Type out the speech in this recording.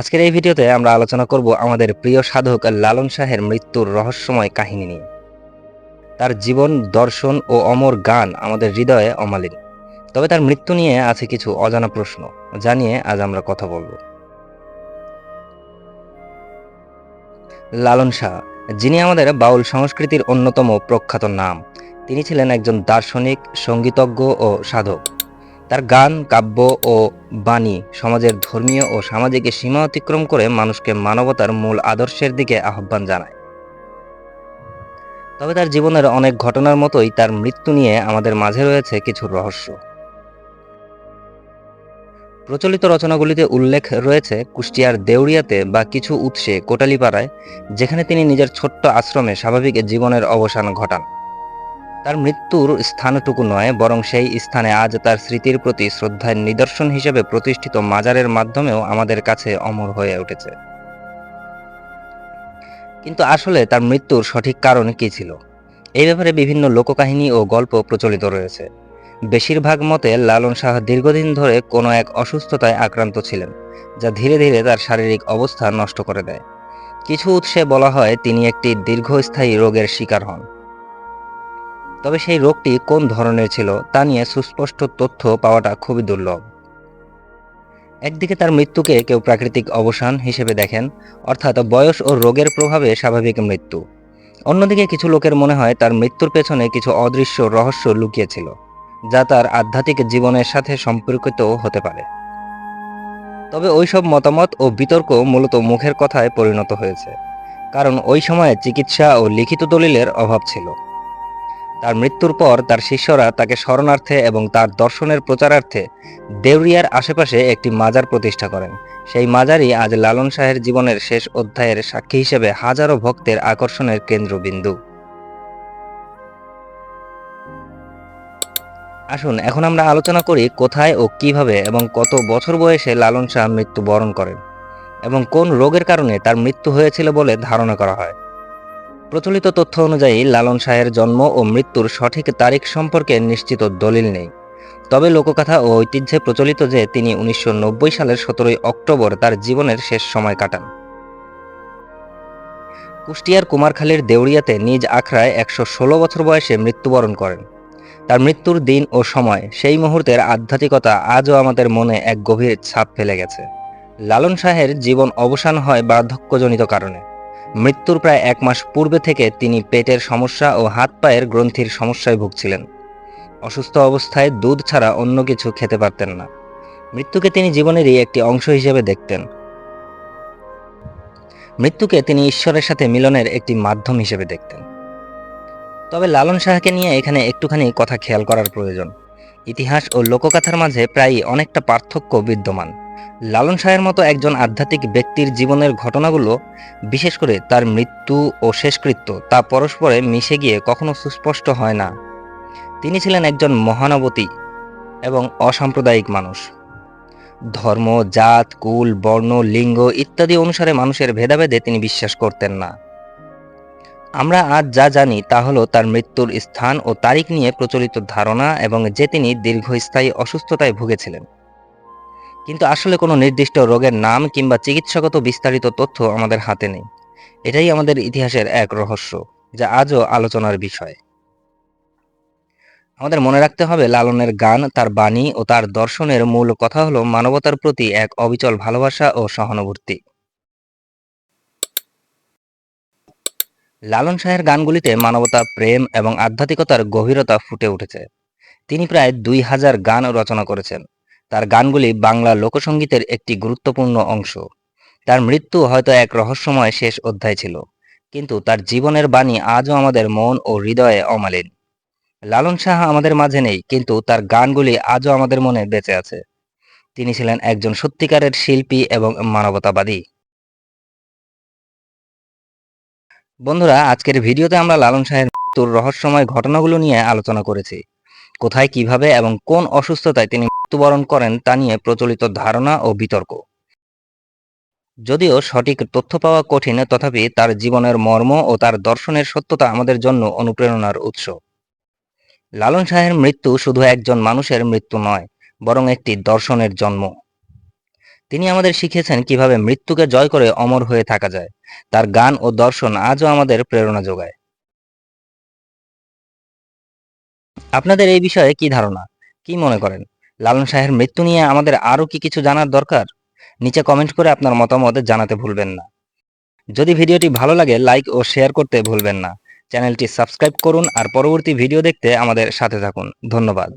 আজকের এই ভিডিওতে আমরা আলোচনা করব আমাদের প্রিয় সাধক লালন শাহের মৃত্যুর রহস্যময় কাহিনী নিয়ে। তার জীবন, দর্শন ও অমর গান আমাদের হৃদয়ে অমালিন। তবে তার মৃত্যু নিয়ে আছে কিছু অজানা প্রশ্ন, যা নিয়ে আজ আমরা কথা বলব। লালন শাহ, যিনি আমাদের বাউল সংস্কৃতির অন্যতম প্রখ্যাত নাম, তিনি ছিলেন একজন দার্শনিক, সঙ্গীতজ্ঞ ও সাধক। তার গান, কাব্য ও বাণী সমাজের ধর্মীয় ও সামাজিক সীমা অতিক্রম করে মানুষকে মানবতার মূল আদর্শের দিকে আহ্বান জানায়। তবে তার জীবনের অনেক ঘটনার মতোই তার মৃত্যু নিয়ে আমাদের মাঝে রয়েছে কিছু রহস্য। প্রচলিত রচনাগুলিতে উল্লেখ রয়েছে কুষ্টিয়ার দেউড়িয়াতে বা কিছু উৎসে কোটালিপাড়ায়, যেখানে তিনি নিজের ছোট্ট আশ্রমে স্বাভাবিক জীবনের অবসান ঘটান। তার মৃত্যুর স্থানটুকু নয়, বরং সেই স্থানে আজ তার স্মৃতির প্রতি শ্রদ্ধার নিদর্শন হিসেবে প্রতিষ্ঠিত মাজারের মাধ্যমেও আমাদের কাছে অমর হয়ে উঠেছে। কিন্তু আসলে তার মৃত্যুর সঠিক কারণ কি ছিল? এই ব্যাপারে বিভিন্ন লোককাহিনী ও গল্প প্রচলিত রয়েছে। বেশিরভাগ মতে লালন শাহ দীর্ঘদিন ধরে কোনো এক অসুস্থতায় আক্রান্ত ছিলেন, যা ধীরে ধীরে তার শারীরিক অবস্থা নষ্ট করে দেয়। কিছু উৎসে বলা হয় তিনি একটি দীর্ঘস্থায়ী রোগের শিকার হন। তবে সেই রোগটি কোন ধরনের ছিল তা নিয়ে সুস্পষ্ট তথ্য পাওয়াটা খুবই দুর্লভ। একদিকে তার মৃত্যুকে কেউ প্রাকৃতিক অবসান হিসেবে দেখেন, অর্থাৎ বয়স ও রোগের প্রভাবে স্বাভাবিক মৃত্যু। অন্যদিকে কিছু লোকের মনে হয় তার মৃত্যুর পেছনে কিছু অদৃশ্য রহস্য লুকিয়েছিল, যা তার আধ্যাত্মিক জীবনের সাথে সম্পর্কিত হতে পারে। তবে ওইসব মতামত ও বিতর্ক মূলত মুখের কথায় পরিণত হয়েছে, কারণ ওই সময়ে চিকিৎসা ও লিখিত দলিলের অভাব ছিল। তার মৃত্যুর পর তার শিষ্যরা তাকে শরণার্থে এবং তার দর্শনের প্রচারার্থে দেউরিয়ার আশেপাশে একটি মাজার প্রতিষ্ঠা করেন। সেই মাজারই আজ লালন শাহের জীবনের শেষ অধ্যায়ের সাক্ষী হিসেবে হাজারো ভক্তের আকর্ষণের কেন্দ্রবিন্দু। আসুন, এখন আমরা আলোচনা করি কোথায় ও কীভাবে এবং কত বছর বয়সে লালন শাহ মৃত্যুবরণ করেন এবং কোন রোগের কারণে তার মৃত্যু হয়েছিল বলে ধারণা করা হয়। প্রচলিত তথ্য অনুযায়ী লালন শাহের জন্ম ও মৃত্যুর সঠিক তারিখ সম্পর্কে নিশ্চিত দলিল নেই। তবে লোককথা ও ঐতিহ্যে প্রচলিত যে তিনি উনিশশো নব্বই সালের সতেরোই অক্টোবর তার জীবনের শেষ সময় কাটান। কুষ্টিয়ার কুমারখালীর দেউরিয়াতে নিজ আখড়ায় একশো ষোলো বছর বয়সে মৃত্যুবরণ করেন। তার মৃত্যুর দিন ও সময় সেই মুহূর্তের আধ্যাত্মিকতা আজও আমাদের মনে এক গভীর ছাপ ফেলে গেছে। লালন শাহের জীবন অবসান হয় বার্ধক্যজনিত কারণে। মৃত্যুর প্রায় এক মাস পূর্বে থেকে তিনি পেটের সমস্যা ও হাত পায়ের গ্রন্থির সমস্যায় ভুগছিলেন। অসুস্থ অবস্থায় দুধ ছাড়া অন্য কিছু খেতে পারতেন না। মৃত্যুকে তিনি জীবনেরই একটি অংশ হিসেবে দেখতেন। মৃত্যুকে তিনি ঈশ্বরের সাথে মিলনের একটি মাধ্যম হিসেবে দেখতেন। তবে লালন শাহকে নিয়ে এখানে একটুখানি কথা খেয়াল করার প্রয়োজন। ইতিহাস ও লোককাথার মাঝে প্রায়ই অনেকটা পার্থক্য বিদ্যমান। লালন শাহের মতো একজন আধ্যাত্মিক ব্যক্তির জীবনের ঘটনাগুলো, বিশেষ করে তার মৃত্যু ও শেষকৃত্য, তা পরস্পরে মিশে গিয়ে কখনো সুস্পষ্ট হয় না। তিনি ছিলেন একজন মহানবতী এবং অসাম্প্রদায়িক মানুষ। ধর্ম, জাত, কুল, বর্ণ, লিঙ্গ ইত্যাদি অনুসারে মানুষের ভেদাভেদে তিনি বিশ্বাস করতেন না। আমরা আজ যা জানি তা হলো তার মৃত্যুর স্থান ও তারিখ নিয়ে প্রচলিত ধারণা এবং যে তিনি দীর্ঘস্থায়ী অসুস্থতায় ভুগেছিলেন। কিন্তু আসলে কোনো নির্দিষ্ট রোগের নাম কিংবা চিকিৎসাগত বিস্তারিত তথ্য আমাদের হাতে নেই। এটাই আমাদের ইতিহাসের এক রহস্য, যা আজও আলোচনার বিষয়। আমাদের মনে রাখতে হবে, লালনের গান, তার বাণী ও তার দর্শনের মূল কথা হলো মানবতার প্রতি এক অবিচল ভালোবাসা ও সহানুভূতি। লালন শাহের গানগুলিতে মানবতা, প্রেম এবং আধ্যাত্মিকতার গভীরতা ফুটে উঠেছে। তিনি প্রায় দুই হাজার গান রচনা করেছেন। তার গানগুলি বাংলা লোকসঙ্গীতের একটি গুরুত্বপূর্ণ অংশ। তার মৃত্যু হয়তো এক রহস্যময় শেষ অধ্যায় ছিল, কিন্তু তার জীবনের বাণী আজও আমাদের মন ও হৃদয়ে অমালিন। লালন শাহ আমাদের মাঝে নেই, কিন্তু তার গানগুলি আজও আমাদের মনে বেঁচে আছে। তিনি ছিলেন একজন সত্যিকারের শিল্পী এবং মানবতাবাদী। বন্ধুরা, আজকের ভিডিওতে আমরা লালন শাহের মৃত্যুর রহস্যময় ঘটনাগুলো নিয়ে আলোচনা করেছি। কোথায়, কীভাবে এবং কোন অসুস্থতায় তিনি মৃত্যুবরণ করেন তা নিয়ে প্রচলিত ধারণা ও বিতর্ক। যদিও সঠিক তথ্য পাওয়া কঠিন, তথাপি তার জীবনের মর্ম ও তার দর্শনের সত্যতা আমাদের জন্য অনুপ্রেরণার উৎস। লালন শাহের মৃত্যু শুধু একজন মানুষের মৃত্যু নয়, বরং একটি দর্শনের জন্ম। তিনি আমাদের শিখিয়েছেন কীভাবে মৃত্যুকে জয় করে অমর হয়ে থাকা যায়। তার গান ও দর্শন আজও আমাদের প্রেরণা যোগায়। আপনাদের এই বিষয়ে কি ধারণা? কি মনে করেন? লালন শাহের মৃত্যু নিয়ে আমাদের আরও কি কিছু জানার দরকার? নিচে কমেন্ট করে আপনার মতামত জানাতে ভুলবেন না। যদি ভিডিওটি ভালো লাগে লাইক ও শেয়ার করতে ভুলবেন না। চ্যানেলটি সাবস্ক্রাইব করুন আর পরবর্তী ভিডিও দেখতে আমাদের সাথে থাকুন। ধন্যবাদ।